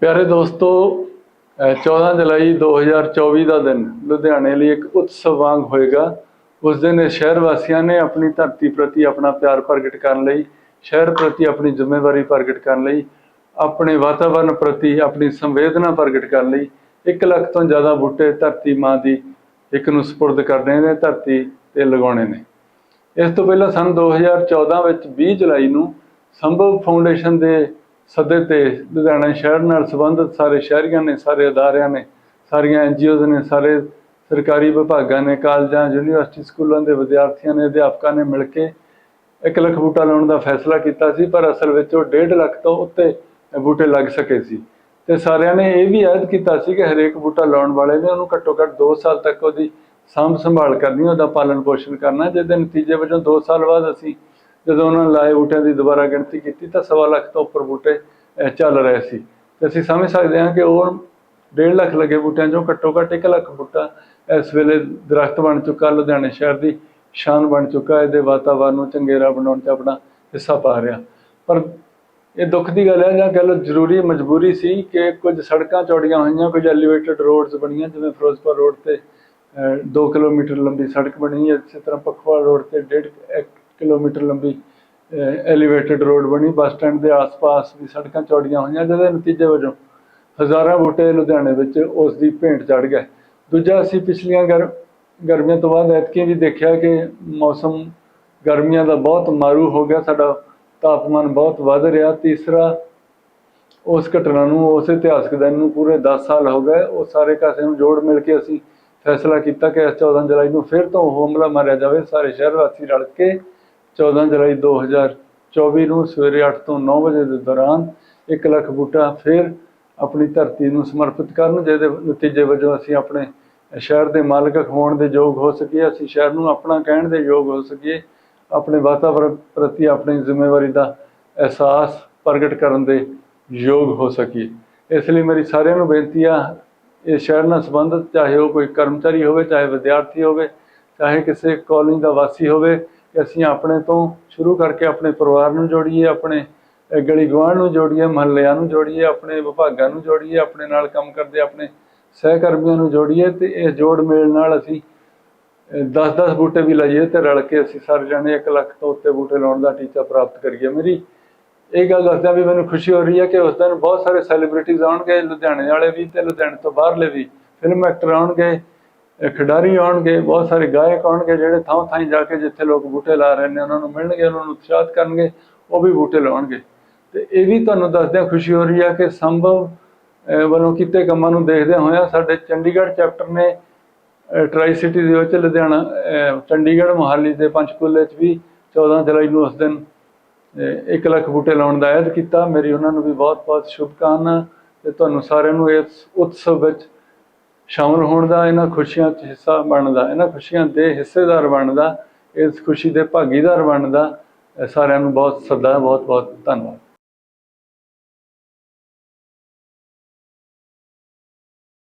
ਪਿਆਰੇ ਦੋਸਤੋ ਅਹ 14 ਜੁਲਾਈ 2024 ਦਾ ਦਿਨ ਲੁਧਿਆਣੇ ਲਈ ਇੱਕ ਉਤਸਵ ਵਾਂਗ ਹੋਏਗਾ। ਉਸ ਦਿਨ ਸ਼ਹਿਰ ਵਾਸੀਆਂ ਨੇ ਆਪਣੀ ਧਰਤੀ ਪ੍ਰਤੀ ਆਪਣਾ ਪਿਆਰ ਪ੍ਰਗਟ ਕਰਨ ਲਈ, ਸ਼ਹਿਰ ਪ੍ਰਤੀ ਆਪਣੀ ਜ਼ਿੰਮੇਵਾਰੀ ਪ੍ਰਗਟ ਕਰਨ ਲਈ, ਆਪਣੇ ਵਾਤਾਵਰਣ ਪ੍ਰਤੀ ਆਪਣੀ ਸੰਵੇਦਨਾ ਪ੍ਰਗਟ ਕਰਨ ਲਈ 1 ਲੱਖ ਤੋਂ ਜ਼ਿਆਦਾ ਬੂਟੇ ਧਰਤੀ ਮਾਂ ਦੀ ਇੱਕ ਨੂੰ ਸਪੁਰਦ ਕਰਨੇ ਨੇ, ਧਰਤੀ ਤੇ ਲਗਾਉਣੇ ਨੇ। ਇਸ ਤੋਂ ਪਹਿਲਾਂ ਸਨ 2014 ਵਿੱਚ 20 ਜੁਲਾਈ ਨੂੰ ਸੰਭਵ ਫਾਊਂਡੇਸ਼ਨ ਦੇ ਸੱਦੇ ਤੇ ਲੁਧਿਆਣਾ ਸ਼ਹਿਰ ਨਾਲ ਸੰਬੰਧਿਤ ਸਾਰੇ ਸ਼ਹਿਰੀਆਂ ਨੇ, ਸਾਰੇ ਅਦਾਰਿਆਂ ਨੇ, ਸਾਰੀਆਂ ਐਨਜੀਓਜ਼ ਨੇ, ਸਾਰੇ ਸਰਕਾਰੀ ਵਿਭਾਗਾਂ ਨੇ, ਕਾਲਜਾਂ, ਯੂਨੀਵਰਸਿਟੀ ਸਕੂਲਾਂ ਦੇ ਵਿਦਿਆਰਥੀਆਂ ਨੇ, ਅਧਿਆਪਕਾਂ ਨੇ ਮਿਲ ਕੇ 1 ਲੱਖ ਬੂਟਾ ਲਾਉਣ ਦਾ ਫੈਸਲਾ ਕੀਤਾ ਸੀ, ਪਰ ਅਸਲ ਵਿੱਚ ਉਹ 1.5 ਲੱਖ ਤੋਂ ਉੱਤੇ ਬੂਟੇ ਲੱਗ ਸਕੇ ਸੀ। ਤੇ ਸਾਰਿਆਂ ਨੇ ਇਹ ਵੀ ਯਾਦ ਕੀਤਾ ਸੀ ਕਿ ਹਰੇਕ ਬੂਟਾ ਲਾਉਣ ਵਾਲੇ ਨੇ ਉਹਨੂੰ ਘੱਟੋ ਘੱਟ 2 ਸਾਲ ਤੱਕ ਉਹਦੀ ਸਾਂਭ ਸੰਭਾਲ ਕਰਨੀ, ਉਹਦਾ ਪਾਲਣ ਪੋਸ਼ਣ ਕਰਨਾ, ਜਿਹਦੇ ਨਤੀਜੇ ਵਜੋਂ 2 ਸਾਲ ਬਾਅਦ ਅਸੀਂ ਜਦੋਂ ਉਹਨਾਂ ਨੇ ਲਾਏ ਬੂਟਿਆਂ ਦੀ ਦੁਬਾਰਾ ਗਿਣਤੀ ਕੀਤੀ ਤਾਂ ਸਵਾ ਲੱਖ ਤੋਂ ਉੱਪਰ ਬੂਟੇ ਚੱਲ ਰਹੇ ਸੀ। ਤੇ ਅਸੀਂ ਸਮਝ ਸਕਦੇ ਹਾਂ ਕਿ ਉਹ 1.5 ਲੱਖ ਲੱਗੇ ਬੂਟਿਆਂ ਚੋਂ ਘੱਟੋ ਘੱਟ 1 ਲੱਖ ਬੂਟਾ ਇਸ ਵੇਲੇ ਦਰਖਤ ਬਣ ਚੁੱਕਾ, ਲੁਧਿਆਣੇ ਸ਼ਹਿਰ ਦੀ ਸ਼ਾਨ ਬਣ ਚੁੱਕਾ, ਇਹਦੇ ਵਾਤਾਵਰਨ ਨੂੰ ਚੰਗੇਰਾ ਬਣਾਉਣ 'ਚ ਆਪਣਾ ਹਿੱਸਾ ਪਾ ਰਿਹਾ। ਪਰ ਇਹ ਦੁੱਖ ਦੀ ਗੱਲ ਹੈ ਜਾਂ ਗੱਲ ਜ਼ਰੂਰੀ, ਮਜਬੂਰੀ ਸੀ ਕਿ ਕੁਝ ਸੜਕਾਂ ਚੌੜੀਆਂ ਹੋਈਆਂ, ਕੁਝ ਐਲੀਵੇਟਡ ਰੋਡਸ ਬਣੀਆਂ, ਜਿਵੇਂ ਫਿਰੋਜ਼ਪੁਰ ਰੋਡ ਤੇ 2 ਕਿਲੋਮੀਟਰ ਲੰਬੀ ਸੜਕ ਬਣੀ ਹੈ ਇਸੇ ਤਰ੍ਹਾਂ ਪਖਵਾ ਰੋਡ ਤੇ 1.5 ਕਿਲੋਮੀਟਰ ਲੰਬੀ ਐਲੀਵੇਟਡ ਰੋਡ ਬਣੀ, ਬੱਸ ਸਟੈਂਡ ਦੇ ਆਸ-ਪਾਸ ਵੀ ਸੜਕਾਂ ਚੌੜੀਆਂ ਹੋਈਆਂ, ਜਿਹਦੇ ਨਤੀਜੇ ਵਜੋਂ ਹਜ਼ਾਰਾਂ ਬੂਟੇ ਲੁਧਿਆਣੇ ਵਿੱਚ ਉਸ ਦੀ ਭੇਂਟ ਚੜ ਗਏ। ਦੂਜਾ, ਅਸੀਂ ਪਿਛਲੀਆਂ ਗਰ, ਗਰਮੀਆਂ ਤੋਂ ਬਾਅਦ ਐਤਕੀ ਵੀ ਦੇਖਿਆ ਕਿ ਮੌਸਮ ਗਰਮੀਆਂ ਦਾ ਬਹੁਤ ਮਾਰੂ ਹੋ ਗਿਆ, ਸਾਡਾ ਤਾਪਮਾਨ ਬਹੁਤ ਵੱਧ ਰਿਹਾ। ਤੀਸਰਾ, ਉਸ ਘਟਨਾ ਨੂੰ, ਉਸ ਇਤਿਹਾਸਕ ਦਿਨ ਨੂੰ ਪੂਰੇ 10 ਸਾਲ ਹੋ ਗਏ। ਉਹ ਸਾਰੇ ਕਾਸੇ ਨੂੰ ਜੋੜ ਮਿਲ ਕੇ ਅਸੀਂ ਫੈਸਲਾ ਕੀਤਾ ਕਿ ਇਸ 14 ਜੁਲਾਈ ਨੂੰ ਫਿਰ ਤੋਂ ਉਹ ਹਮਲਾ ਮਾਰਿਆ ਜਾਵੇ। ਸਾਰੇ ਸ਼ਹਿਰ ਵਾਸੀ ਰਲ ਕੇ 14 ਜੁਲਾਈ 2024 ਨੂੰ ਸਵੇਰੇ 8 ਤੋਂ 9 ਵਜੇ ਦੇ ਦੌਰਾਨ 1 ਲੱਖ ਬੂਟਾ ਫਿਰ ਆਪਣੀ ਧਰਤੀ ਨੂੰ ਸਮਰਪਿਤ ਕਰਨ, ਜਿਹਦੇ ਨਤੀਜੇ ਵਜੋਂ ਅਸੀਂ ਆਪਣੇ ਸ਼ਹਿਰ ਦੇ ਮਾਲਕ ਹੋਣ ਦੇ ਯੋਗ ਹੋ ਸਕੀਏ, ਅਸੀਂ ਸ਼ਹਿਰ ਨੂੰ ਆਪਣਾ ਕਹਿਣ ਦੇ ਯੋਗ ਹੋ ਸਕੀਏ, ਆਪਣੇ ਵਾਤਾਵਰਣ ਪ੍ਰਤੀ ਆਪਣੀ ਜ਼ਿੰਮੇਵਾਰੀ ਦਾ ਅਹਿਸਾਸ ਪ੍ਰਗਟ ਕਰਨ ਦੇ ਯੋਗ ਹੋ ਸਕੀਏ। ਇਸ ਲਈ ਮੇਰੀ ਸਾਰਿਆਂ ਨੂੰ ਬੇਨਤੀ ਆ, ਇਹ ਸ਼ਹਿਰ ਨਾਲ ਸੰਬੰਧਿਤ ਚਾਹੇ ਉਹ ਕੋਈ ਕਰਮਚਾਰੀ ਹੋਵੇ, ਚਾਹੇ ਵਿਦਿਆਰਥੀ ਹੋਵੇ, ਚਾਹੇ ਕਿਸੇ ਕਾਲੋਨੀ ਦਾ ਵਾਸੀ ਹੋਵੇ ਕਿ ਅਸੀਂ ਆਪਣੇ ਤੋਂ ਸ਼ੁਰੂ ਕਰਕੇ ਆਪਣੇ ਪਰਿਵਾਰ ਨੂੰ ਜੋੜੀਏ, ਆਪਣੇ ਗਲੀ ਗੁਆਂਢ ਨੂੰ ਜੋੜੀਏ, ਮਹੱਲਿਆਂ ਨੂੰ ਜੋੜੀਏ, ਆਪਣੇ ਵਿਭਾਗਾਂ ਨੂੰ ਜੋੜੀਏ, ਆਪਣੇ ਨਾਲ ਕੰਮ ਕਰਦੇ, ਆਪਣੇ ਸਹਿਕਰਮੀਆਂ ਨੂੰ ਜੋੜੀਏ ਤੇ ਇਸ ਜੋੜ ਮੇਲ ਨਾਲ ਅਸੀਂ 10-10 ਬੂਟੇ ਵੀ ਲਾਈਏ ਤੇ ਰਲ ਕੇ ਅਸੀਂ ਸਾਰੇ ਜਣੇ 1 ਲੱਖ ਤੋਂ ਉੱਤੇ ਬੂਟੇ ਲਾਉਣ ਦਾ ਟੀਚਾ ਪ੍ਰਾਪਤ ਕਰੀਏ। ਮੇਰੀ ਇਹ ਗੱਲ ਦੱਸਦਿਆਂ ਵੀ ਮੈਨੂੰ ਖੁਸ਼ੀ ਹੋ ਰਹੀ ਹੈ ਕਿ ਉਸ ਦਿਨ ਬਹੁਤ ਸਾਰੇ ਸੈਲੀਬ੍ਰਿਟੀਜ਼ ਆਉਣਗੇ, ਲੁਧਿਆਣੇ ਵਾਲੇ ਵੀ ਤੇ ਲੁਧਿਆਣੇ ਤੋਂ ਬਾਹਰਲੇ ਵੀ ਫਿਲਮ ਐਕਟਰ ਆਉਣਗੇ। ਖਿਡਾਰੀ ਆਉਣਗੇ, ਬਹੁਤ ਸਾਰੇ ਗਾਇਕ ਆਉਣਗੇ ਜਿਹੜੇ ਥਾਂ ਥਾਂ ਜਾ ਕੇ ਜਿੱਥੇ ਲੋਕ ਬੂਟੇ ਲਾ ਰਹੇ ਨੇ, ਉਹਨਾਂ ਨੂੰ ਮਿਲਣਗੇ, ਉਹਨਾਂ ਨੂੰ ਉਤਸ਼ਾਹਤ ਕਰਨਗੇ, ਉਹ ਵੀ ਬੂਟੇ ਲਾਉਣਗੇ। ਤੇ ਇਹ ਵੀ ਤੁਹਾਨੂੰ ਦੱਸਦਿਆਂ ਖੁਸ਼ੀ ਹੋ ਰਹੀ ਹੈ ਕਿ ਸੰਭਵ ਵੱਲੋਂ ਕੀਤੇ ਕੰਮਾਂ ਨੂੰ ਦੇਖਦੇ ਹੋਇਆ ਸਾਡੇ ਚੰਡੀਗੜ੍ਹ ਚੈਪਟਰ ਨੇ ਟਰਾਈ ਸਿਟੀ ਦੇ ਵਿੱਚ ਲੁਧਿਆਣਾ ਚੰਡੀਗੜ੍ਹ ਮੋਹਾਲੀ ਤੇ ਪੰਚਕੂਲੇ 'ਚ ਵੀ 14 ਜੁਲਾਈ ਨੂੰ ਉਸ ਦਿਨ 1 ਲੱਖ ਬੂਟੇ ਲਾਉਣ ਦਾ ਐਲਾਨ ਕੀਤਾ। ਮੇਰੀ ਉਹਨਾਂ ਨੂੰ ਵੀ ਬਹੁਤ-ਬਹੁਤ ਸ਼ੁਭਕਾਮਨਾ ਤੇ ਤੁਹਾਨੂੰ ਸਾਰਿਆਂ ਨੂੰ ਇਸ ਉਤਸਵ ਵਿੱਚ ਸ਼ਾਮਲ ਹੋਣ ਦਾ, ਇਹਨਾਂ ਖੁਸ਼ੀਆਂ 'ਚ ਹਿੱਸਾ ਬਣਦਾ, ਇਹਨਾਂ ਖੁਸ਼ੀਆਂ ਦੇ ਹਿੱਸੇਦਾਰ ਬਣਦਾ, ਇਸ ਖੁਸ਼ੀ ਦੇ ਭਾਗੀਦਾਰ ਬਣਦਾ ਸਾਰਿਆਂ ਨੂੰ ਬਹੁਤ ਸੱਦਾ, ਬਹੁਤ-ਬਹੁਤ ਧੰਨਵਾਦ।